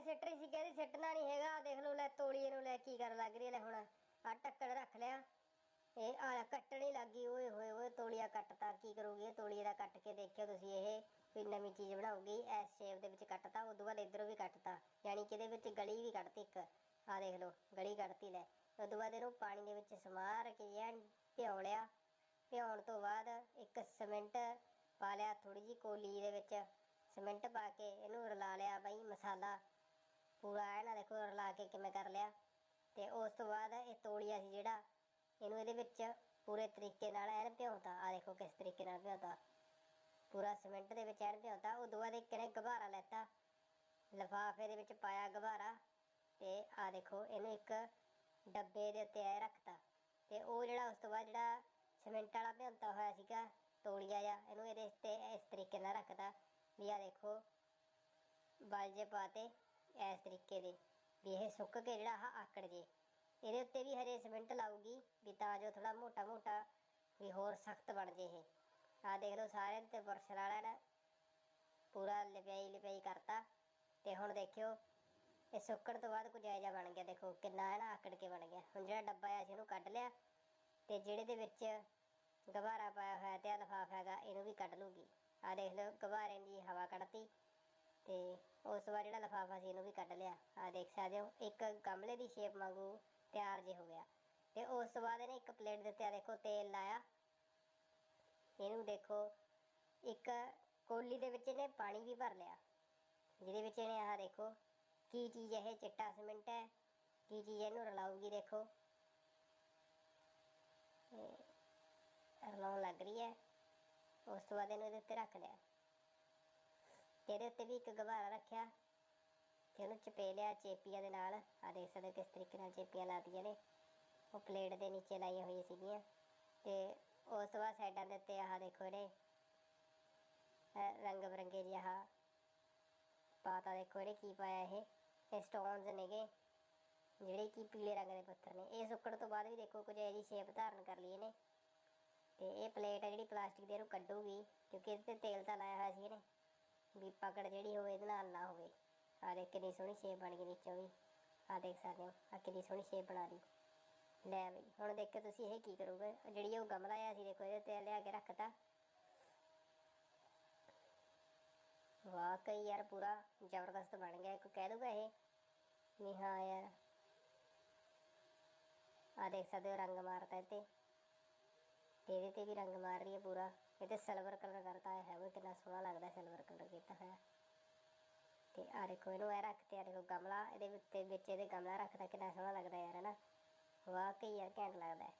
ਮੈਂ ਸਿੱਟ ਰਹੀ ਸੀ, ਕਹਿੰਦੀ ਸਿੱਟਣਾ ਨਹੀਂ ਹੈਗਾ, ਆਹ ਦੇਖ ਲਓ ਲੈ ਤੋਲੀਏ ਨੂੰ ਲੈ ਕੀ ਕਰਨ ਲੱਗ ਰਹੀ ਹੈ, ਲੈ ਹੁਣ ਆ ਟੱਕਣ ਰੱਖ ਲਿਆ। ਇਹ ਆ ਕੱਟਣੀ ਲੱਗੀ ਓਏ ਹੋਏ ਓਏ ਤੋਲੀਆ ਕੱਟਤਾ, ਕੀ ਕਰੋਗੇ? ਇਹ ਤੋਲੀਏ ਦਾ ਕੱਟ ਕੇ ਦੇਖਿਓ ਤੁਸੀਂ ਇਹ ਕੋਈ ਨਵੀਂ ਚੀਜ਼ ਬਣਾਉਗੀ, ਇਸ ਸ਼ੇਪ ਦੇ ਵਿੱਚ ਕੱਟਤਾ, ਉਦੋਂ ਬਾਅਦ ਇਧਰੋਂ ਵੀ ਕੱਟਤਾ, ਯਾਨੀ ਕਿ ਇਹਦੇ ਵਿੱਚ ਗਲੀ ਵੀ ਕੱਟਤੀ ਇੱਕ ਆ ਦੇਖ ਲਓ, ਗਲੀ ਕੱਟਤੀ ਲੈ। ਉਦੋਂ ਬਾਅਦ ਇਹਨੂੰ ਪਾਣੀ ਦੇ ਵਿੱਚ ਸਮਾਰ ਕੇ ਐਨ ਭਿਉਂ ਲਿਆ। ਭਿਉਣ ਤੋਂ ਬਾਅਦ ਇੱਕ ਸਿਮੈਂਟ ਪਾ ਲਿਆ ਥੋੜੀ ਜੀ ਕੋਲੀ ਦੇ ਵਿੱਚ, ਸਿਮੈਂਟ ਪਾ ਕੇ ਇਹਨੂੰ ਰਲਾ ਲਿਆ ਬਈ ਮਸਾਲਾ। ਪੂਰਾ ਐ ਨਾ ਦੇਖੋ ਰਲਾ ਕੇ ਕਿਵੇਂ ਕਰ ਲਿਆ। ਤੇ ਉਸ ਤੋਂ ਬਾਅਦ ਇਹ ਤੋਲੀਆ ਸੀ ਜਿਹੜਾ, ਇਹਨੂੰ ਇਹਦੇ ਵਿੱਚ ਪੂਰੇ ਤਰੀਕੇ ਨਾਲ ਐਨ ਭਿਉਂਤਾ। ਆ ਦੇਖੋ ਕਿਸ ਤਰੀਕੇ ਨਾਲ ਭਿਉਂਤਾ। ਪੂਰਾ ਸਿਮੈਂਟ ਦੇ ਵਿੱਚ ਐਨ ਭਿਉਂਤਾ। ਉਦੋਂ ਬਾਅਦ ਇੱਕ ਨੇ ਗਵਾਰਾ ਲੈਤਾ। ਲਿਫਾਫੇ ਦੇ ਵਿੱਚ ਪਾਇਆ ਗਵਾਰਾ ਤੇ ਆ ਦੇਖੋ, ਇਹਨੂੰ ਇੱਕ ਡੱਬੇ ਦੇ ਉੱਤੇ ਐ ਰੱਖਤਾ। ਤੇ ਉਹ ਜਿਹੜਾ ਉਸ ਤੋਂ ਬਾਅਦ ਜਿਹੜਾ ਸਿਮੈਂਟ ਵਾਲਾ ਭਿਉਂਤਾ ਹੋਇਆ ਸੀਗਾ, ਤੋਲੀਆ ਜਾਂ ਇਹਨੂੰ ਇਹਦੇ ਤੇ ਇਸ ਤਰੀਕੇ ਨਾਲ ਰੱਖਦਾ ਵੀ ਆ ਦੇਖੋ, ਬਲ ਪਾਤੇ ਇਸ ਤਰੀਕੇ ਦੇ ਵੀ ਇਹ ਸੁੱਕ ਕੇ ਜਿਹੜਾ ਆਹ ਆਕੜ ਜੇ। ਇਹਦੇ ਉੱਤੇ ਵੀ ਹਰੇ ਸਿਮੈਂਟ ਲਾਊਗੀ ਵੀ ਤਾਂ ਜੋ ਥੋੜਾ ਮੋਟਾ ਮੋਟਾ ਵੀ ਹੋਰ ਸਖਤ ਬਣ ਜੇ ਇਹ। ਆਹ ਦੇਖ ਲਓ ਸਾਰਿਆਂ ਤੇ ਬੁਰਸ਼ ਵਾਲਾ ਨਾ ਪੂਰਾ ਲਿਪਾਈ ਲਿਪਾਈ ਕਰਤਾ। ਤੇ ਹੁਣ ਦੇਖਿਓ, ਇਹ ਸੁੱਕਣ ਤੋਂ ਬਾਅਦ ਕੁਝ ਐਜਾ ਬਣ ਗਿਆ। ਦੇਖੋ ਕਿੰਨਾ ਹੈ ਨਾ ਆਕੜ ਕੇ ਬਣ ਗਿਆ। ਹੁਣ ਜਿਹੜਾ ਡੱਬਾ ਆ ਸੀ ਇਹਨੂੰ ਕੱਢ ਲਿਆ ਤੇ ਜਿਹੜੇ ਦੇ ਵਿੱਚ ਗਵਾਰਾ ਪਾਇਆ ਹੋਇਆ ਤੇ ਲਫਾਫਾ ਹੈਗਾ, ਇਹਨੂੰ ਵੀ ਕੱਢ ਲੂਗੀ ਆ ਦੇਖ ਲਓ, ਗਵਾਰੇ ਦੀ ਹਵਾ ਕੱਢਤੀ। ਤੇ ਉਸ ਤੋਂ ਬਾਅਦ ਜਿਹੜਾ ਲਫਾਫਾ ਸੀ ਇਹਨੂੰ ਵੀ ਕੱਢ ਲਿਆ। ਆ ਦੇਖ ਸਕਦੇ ਹੋ, ਇੱਕ ਗਮਲੇ ਦੀ ਸ਼ੇਪ ਵਾਂਗੂ ਤਿਆਰ ਜੇ ਹੋ ਗਿਆ। ਤੇ ਉਸ ਤੋਂ ਬਾਅਦ ਇਹਨੇ ਇੱਕ ਪਲੇਟ ਦੇ ਉੱਤੇ ਦੇਖੋ ਤੇਲ ਲਾਇਆ। ਇਹਨੂੰ ਦੇਖੋ, ਇੱਕ ਕੋਲੀ ਦੇ ਵਿੱਚ ਇਹਨੇ ਪਾਣੀ ਵੀ ਭਰ ਲਿਆ। ਜਿਹਦੇ ਵਿੱਚ ਇਹਨੇ ਆਹ ਦੇਖੋ, ਕੀ ਚੀਜ਼ ਇਹ ਚਿੱਟਾ ਸੀਮੈਂਟ ਹੈ, ਕੀ ਚੀਜ਼ ਇਹਨੂੰ ਰਲਾਊਗੀ ਦੇਖੋ। ਇਹ ਰਲਾਉਣ ਲੱਗ ਰਹੀ ਹੈ। ਉਸ ਤੋਂ ਬਾਅਦ ਇਹਨੂੰ ਇਹਦੇ ਉੱਤੇ ਰੱਖ ਲਿਆ। ਇਹਦੇ ਉੱਤੇ ਵੀ ਇੱਕ ਗਵਾਰਾ ਰੱਖਿਆ ਤੇ ਉਹਨੂੰ ਚਪੇ ਲਿਆ ਚੇਪੀਆਂ ਦੇ ਨਾਲ ਆ ਦੇਖ ਸਕਦੇ ਕਿਸ ਤਰੀਕੇ ਨਾਲ ਚੇਪੀਆਂ ਲਾਤੀਆਂ ਨੇ। ਉਹ ਪਲੇਟ ਦੇ ਨੀਚੇ ਲਾਈਆਂ ਹੋਈਆਂ ਸੀਗੀਆਂ ਤੇ ਉਸ ਤੋਂ ਬਾਅਦ ਸਾਈਡਾਂ ਦੇ ਉੱਤੇ ਆਹ ਦੇਖੋ ਇਹਨੇ ਰੰਗ ਬਰੰਗੇ ਜਿਹਾ ਆਹ ਪਾਤਾ ਦੇਖੋ ਇਹਨੇ ਕੀ ਪਾਇਆ ਇਹ ਇਹ ਸਟੋਨਸ ਨੇਗੇ, ਜਿਹੜੇ ਕਿ ਪੀਲੇ ਰੰਗ ਦੇ ਪੱਥਰ ਨੇ। ਇਹ ਸੁੱਕਣ ਤੋਂ ਬਾਅਦ ਵੀ ਦੇਖੋ ਕੁਝ ਇਹਦੀ ਸ਼ੇਪ ਧਾਰਨ ਕਰ ਲਈ ਇਹਨੇ। ਤੇ ਇਹ ਪਲੇਟ ਹੈ ਜਿਹੜੀ ਪਲਾਸਟਿਕ ਦੀ ਇਹਨੂੰ ਕੱਢੂਗੀ ਕਿਉਂਕਿ ਇਹਦੇ ਤੇ ਤੇਲ ਤਾਂ ਲਾਇਆ ਹੋਇਆ ਸੀ ਇਹਨੇ। ਵੀ ਪਕੜ ਜਿਹੜੀ ਹੋਵੇ ਇਹਦੇ ਨਾਲ ਨਾ ਹੋਵੇ। ਆ ਦੇਖ ਕਿੰਨੀ ਸੋਹਣੀ ਸ਼ੇਪ ਬਣ ਗਈ ਨੀਚੋਂ ਵੀ। ਆ ਦੇਖ ਸਕਦੇ ਹੋ ਆ ਕਿੰਨੀ ਸੋਹਣੀ ਸ਼ੇਪ ਬਣਾ ਲਈ। ਲੈ ਬਈ ਹੁਣ ਦੇਖ ਤੁਸੀਂ ਇਹ ਕੀ ਕਰੋਗੇ। ਜਿਹੜੀ ਉਹ ਗਮਲਾ ਆ ਸੀ ਦੇਖੋ, ਇਹਦੇ ਤੇ ਲਿਆ ਕੇ ਰੱਖਤਾ। ਵਾਕਈ ਯਾਰ ਪੂਰਾ ਜ਼ਬਰਦਸਤ ਬਣ ਗਿਆ। ਇੱਕ ਕਹਿ ਦੂਗਾ ਇਹ? ਵੀ ਹਾਂ ਯਾਰ। ਆ ਦੇਖ ਸਕਦੇ ਹੋ, ਰੰਗ ਮਾਰਤਾ ਇਹ ਤੇ ਇਹਦੇ ਤੇ ਵੀ ਰੰਗ ਮਾਰ ਰਹੀ ਹੈ ਪੂਰਾ। ਇਹ ਤੇ ਸਿਲਵਰ ਕਲਰ ਕਰਤਾ ਹੈ ਸੋਹਣਾ ਲੱਗਦਾ ਸਿਲਵਰ ਕਲਰ ਕੀਤਾ ਹੋਇਆ ਤੇ ਆ ਦੇਖੋ, ਇਹਨੂੰ ਐ ਰੱਖਤੇ ਆ ਦੇਖੋ ਗਮਲਾ, ਇਹਦੇ ਉੱਤੇ ਵਿੱਚ ਇਹਦੇ ਗਮਲਾ ਰੱਖਦਾ ਕਿੰਨਾ ਸੋਹਣਾ ਲੱਗਦਾ ਯਾਰ ਹਨਾ ਵਾਕਈ ਯਾਰ, ਘੈਂਟ ਲੱਗਦਾ